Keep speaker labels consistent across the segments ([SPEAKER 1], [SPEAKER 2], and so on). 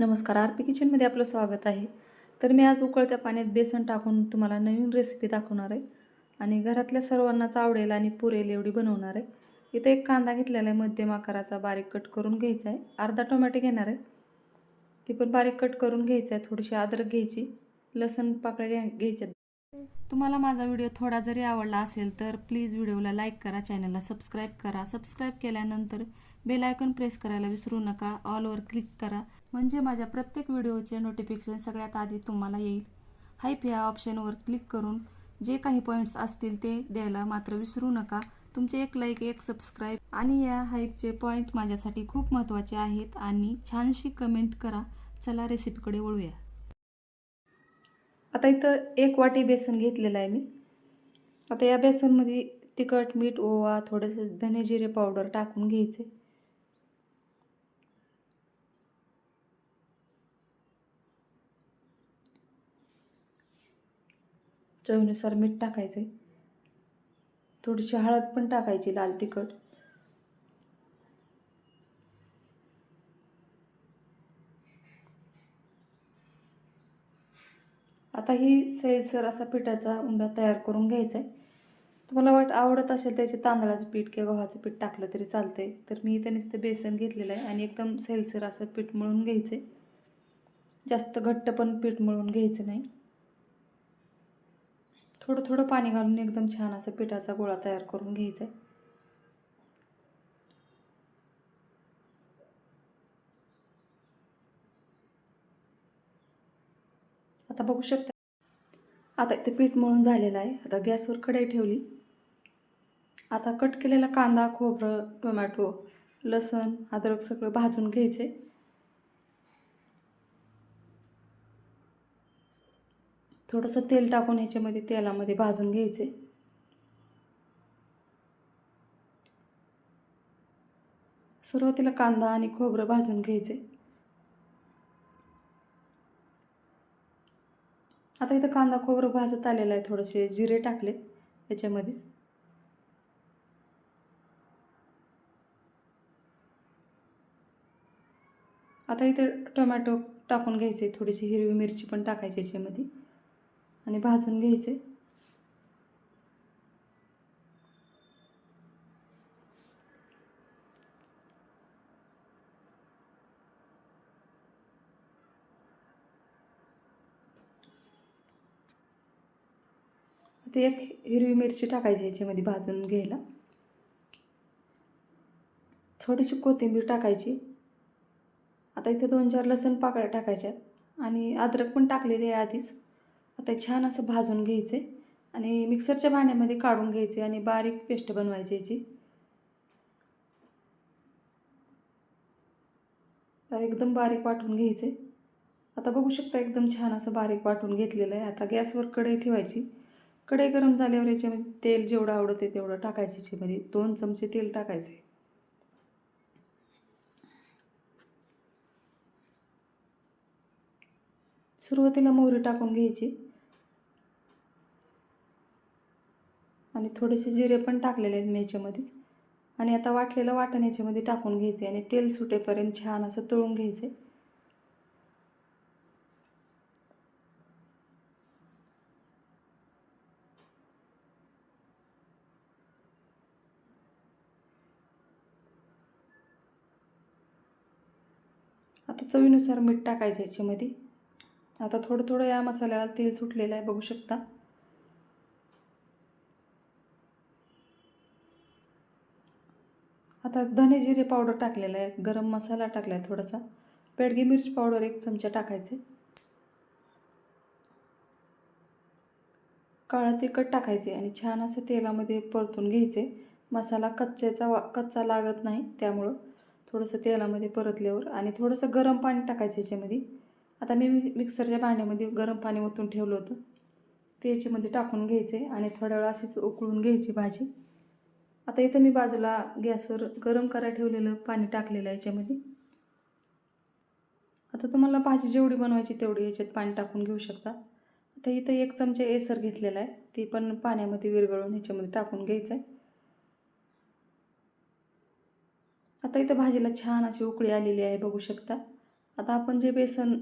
[SPEAKER 1] नमस्कार R P किचनमध्ये आपलं स्वागत आहे. तर मी आज उकळत्या पाण्यात बेसन टाकून तुम्हाला नवीन रेसिपी दाखवणार आहे. आणि घरातल्या सर्वांनाच आवडेल आणि पुरेल एवढी बनवणार आहे. इथं एक कांदा घेतलेला आहे मध्यम आकाराचा बारीक कट करून घ्यायचा आहे. अर्धा टोमॅटो घेणार आहे. ती पण बारीक कट करून घ्यायचं आहे थोडीशी अद्रक घ्यायची लसण पाकळ्या घ्या घ्यायच्या तुम्हाला माझा व्हिडिओ थोडा जरी आवडला असेल तर प्लीज व्हिडिओला लाईक करा चॅनलला सबस्क्राईब करा. सबस्क्राईब केल्यानंतर बेल आयकॉन प्रेस करायला विसरू नका. ऑलवर क्लिक करा. म्हणजे माझ्या प्रत्येक व्हिडिओचे नोटिफिकेशन सगळ्यात आधी तुम्हाला येईल. हाईप ह्या ऑप्शनवर क्लिक करून जे काही पॉईंट्स असतील ते द्यायला मात्र विसरू नका. तुमचे एक लाईक एक सबस्क्राईब आणि या हाईपचे पॉईंट माझ्यासाठी खूप महत्त्वाचे आहेत आणि छानशी कमेंट करा. चला रेसिपीकडे वळूया. आता इथं एक वाटी बेसन घेतलेलं आहे मी. आता या बेसनमध्ये तिखट मीठ ओवा थोडंसं धने जिरे पावडर टाकून घ्यायचे. चवीनुसार मीठ टाकायचं थोडीशी हळद पण टाकायची लाल तिखट. आता ही सैलसर असा पिठाचा उंडा तयार करून घ्यायचा आहे तुम्हाला वाट आवडत असेल त्याचे तांदळाचं पीठ किंवा गव्हाचं पीठ टाकलं तरी चालतंय. तर मी इथं नुसतं बेसन घेतलेलं आहे आणि एकदम सैलसर असं पीठ मळून घ्यायचं आहे जास्त घट्ट पण पीठ मळून घ्यायचं नाही. थोडं थोडं पाणी घालून एकदम छान असं पिठाचा गोळा तयार करून घ्यायचा आहे आता बघू शकता. आता इथे पीठ मळून झालेलं आहे. आता गॅसवर कढई ठेवली. आता कट केलेला कांदा खोबरं टोमॅटो लसण अद्रक सगळं भाजून घ्यायचे थोडंसं तेल टाकून ह्याच्यामध्ये तेलामध्ये भाजून घ्यायचे. सुरुवातीला कांदा आणि खोबरं भाजून घ्यायचे. आता इथं कांदा खोबरं भाजत आलेलं आहे थोडेसे जिरे टाकले याच्यामध्येच. आता इथे टोमॅटो टाकून घ्यायचे थोडीशी हिरवी मिरची पण टाकायची याच्यामध्ये. आणि भाजून घ्यायचे. ते एक हिरवी मिरची टाकायची याच्यामध्ये भाजून घ्यायला. थोडीशी कोथिंबीर टाकायची. आता इथे दोन चार लसण पाकळ्या टाकायच्यात आणि अद्रक पण टाकलेली आहे आधीच. आता छान असं भाजून घ्यायचे आणि मिक्सरच्या भांड्यामध्ये काढून घ्यायचे आणि बारीक पेस्ट बनवायची याची. एकदम बारीक वाटून घ्यायचे. आता बघू शकता एकदम छान असं बारीक वाटून घेतलेलं आहे. आता गॅसवर कढई ठेवायची. कढई गरम झाल्यावर याच्यामध्ये तेल जेवढं आवडते तेवढं टाकायचं याच्यामध्ये. दोन चमचे तेल टाकायचे. सुरुवातीला मोहरी टाकून घ्यायची. आणि थोडेसे जिरे पण टाकलेले आहेत मी याच्यामध्येच आणि आता वाटलेलं वाटण याच्यामध्ये टाकून घ्यायचे आणि तेल सुटेपर्यंत छान असं तळून घ्यायचे आता चवीनुसार मीठ टाकायचं याच्यामध्ये. आता थोडं थोडं या मसाल्याला तेल सुटलेलं आहे बघू शकता. आता धने जिरे पावडर टाकलेला आहे. गरम मसाला टाकला आहे थोडासा. पेडगी मिरच पावडर एक चमचा टाकायचे. काळं तिखट टाकायचे आणि छान असं तेलामध्ये परतून घ्यायचे. मसाला कच्च्याचा वा कच्चा लागत नाही त्यामुळं थोडंसं तेलामध्ये परतल्यावर आणि थोडंसं गरम पाणी टाकायचं याच्यामध्ये. आता मी मिक्सरच्या भांड्यामध्ये गरम पाणी ओतून ठेवलं होतं. ते याच्यामध्ये टाकून घ्यायचे आणि थोड्या वेळ अशीच उकळून घ्यायची भाजी. आता इथं मी बाजूला गॅसवर गरम करायला ठेवलेलं पाणी टाकलेलं आहे याच्यामध्ये. आता तुम्हाला भाजी जेवढी बनवायची तेवढी याच्यात पाणी टाकून घेऊ शकता. आता इथं एक चमचा एसर घेतलेला आहे. ती पण पाण्यामध्ये विरघळून ह्याच्यामध्ये टाकून घ्यायचं आहे. आता इथं भाजीला छान अशी उकळी आलेली आहे बघू शकता. आता आपण जे बेसन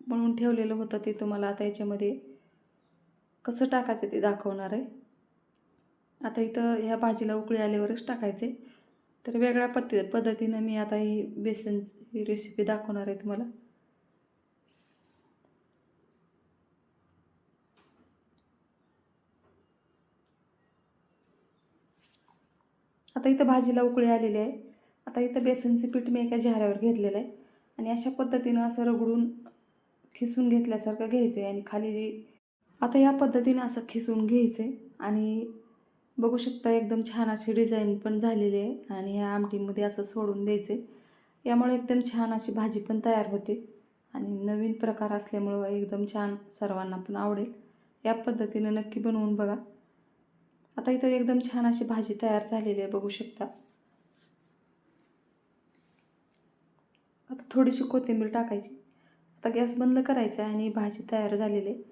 [SPEAKER 1] म्हणून ठेवलेलं होतं ते तुम्हाला आता याच्यामध्ये कसं टाकायचं ते दाखवणार आहे. आता इथं ह्या भाजीला उकळी आल्यावरच टाकायचे. तर वेगळ्या पद्धती पद्धतीनं मी आता ही बेसन ही रेसिपी दाखवणार आहे तुम्हाला. आता इथं भाजीला उकळी आलेली आहे. आता इथं बेसनचे पीठ मी एका झाऱ्यावर घेतलेलं आहे. आणि अशा पद्धतीनं असं रगडून खिसून घेतल्यासारखं घ्यायचं आहे आणि खाली जी आता या पद्धतीनं असं खिसून घ्यायचं आहे आणि बघू शकता एकदम छान अशी डिझाईन पण झालेली आहे आणि ह्या आमटीमध्ये असं सोडून द्यायचं आहे यामुळे एकदम छान अशी भाजी पण तयार होते आणि नवीन प्रकार असल्यामुळं एकदम छान सर्वांना पण आवडेल. या पद्धतीनं नक्की बनवून बघा. आता इथं एकदम छान अशी भाजी तयार झालेली आहे बघू शकता. आता थोडीशी कोथिंबीर टाकायची. आता गॅस बंद करायचा आहे आणि भाजी तयार झालेली आहे.